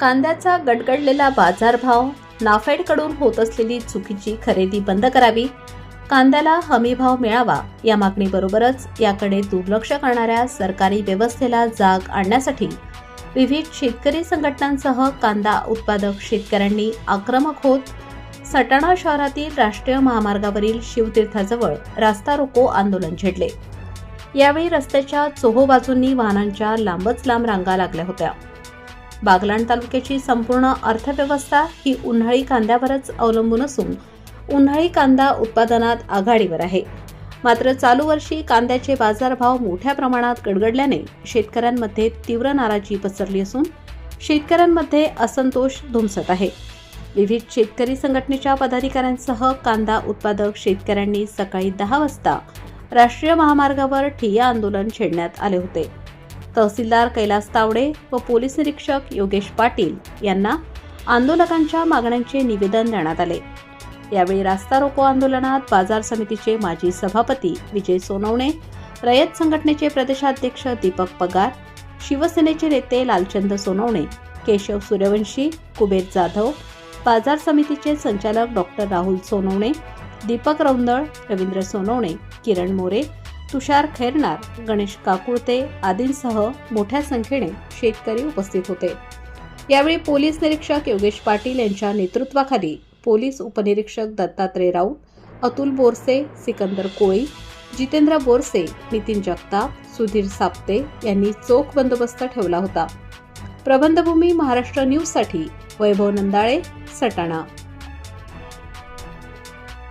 कांद्याचा गडगडलेला बाजारभाव नाफेडकडून होत असलेली चुकीची खरेदी बंद करावी कांद्याला हमीभाव मिळावा या मागणीबरोबरच याकडे दुर्लक्ष करणाऱ्या सरकारी व्यवस्थेला जाग आणण्यासाठी विविध शेतकरी संघटनांसह कांदा उत्पादक शेतकऱ्यांनी आक्रमक होत सटाणा शहरातील राष्ट्रीय महामार्गावरील शिवतीर्थाजवळ रास्ता रोको आंदोलन छेडले यावेळी रस्त्याच्या चोहो बाजूंनी वाहनांच्या लांबच लांब रांगा लागल्या होत्या. बागलाण तालुक्याची संपूर्ण अर्थव्यवस्था ही उन्हाळी कांद्यावरच अवलंबून असून उन्हाळी कांदा उत्पादनात आघाडीवर आहे. मात्र चालू वर्षी कांद्याचे बाजारभाव मोठ्या प्रमाणात गडगडल्याने शेतकऱ्यांमध्ये तीव्र नाराजी पसरली असून शेतकऱ्यांमध्ये असंतोष धुमसत आहे. विविध शेतकरी संघटनेच्या पदाधिकाऱ्यांसह कांदा उत्पादक शेतकऱ्यांनी सकाळी दहा वाजता राष्ट्रीय महामार्गावर ठिय्या आंदोलन छेडण्यात आले होते. तहसीलदार कैलास तावडे व पोलीस निरीक्षक योगेश पाटील यांना आंदोलकांच्या मागण्यांचे निवेदन देण्यात आले. यावेळी रास्ता रोको आंदोलनात बाजार समितीचे माजी सभापती विजय सोनवणे रयत संघटनेचे प्रदेशाध्यक्ष दीपक पगार शिवसेनेचे नेते लालचंद सोनवणे केशव सूर्यवंशी कुबेर जाधव बाजार समितीचे संचालक डॉक्टर राहुल सोनवणे दीपक रौंदळ रवींद्र सोनवणे किरण मोरे तुषार खैरनार गणेश काकुळते आदींसह मोठ्या संख्येने शेतकरी उपस्थित होते. यावेळी पोलीस निरीक्षक योगेश पाटील यांच्या नेतृत्वाखाली पोलीस उपनिरीक्षक दत्तात्रय राऊत अतुल बोरसे सिकंदर कोळी जितेंद्र बोरसे नितीन जगताप सुधीर साप्ते यांनी चोख बंदोबस्त ठेवला होता. प्रबंधभूमी महाराष्ट्र न्यूजसाठी वैभव नंदाळे सटाणा.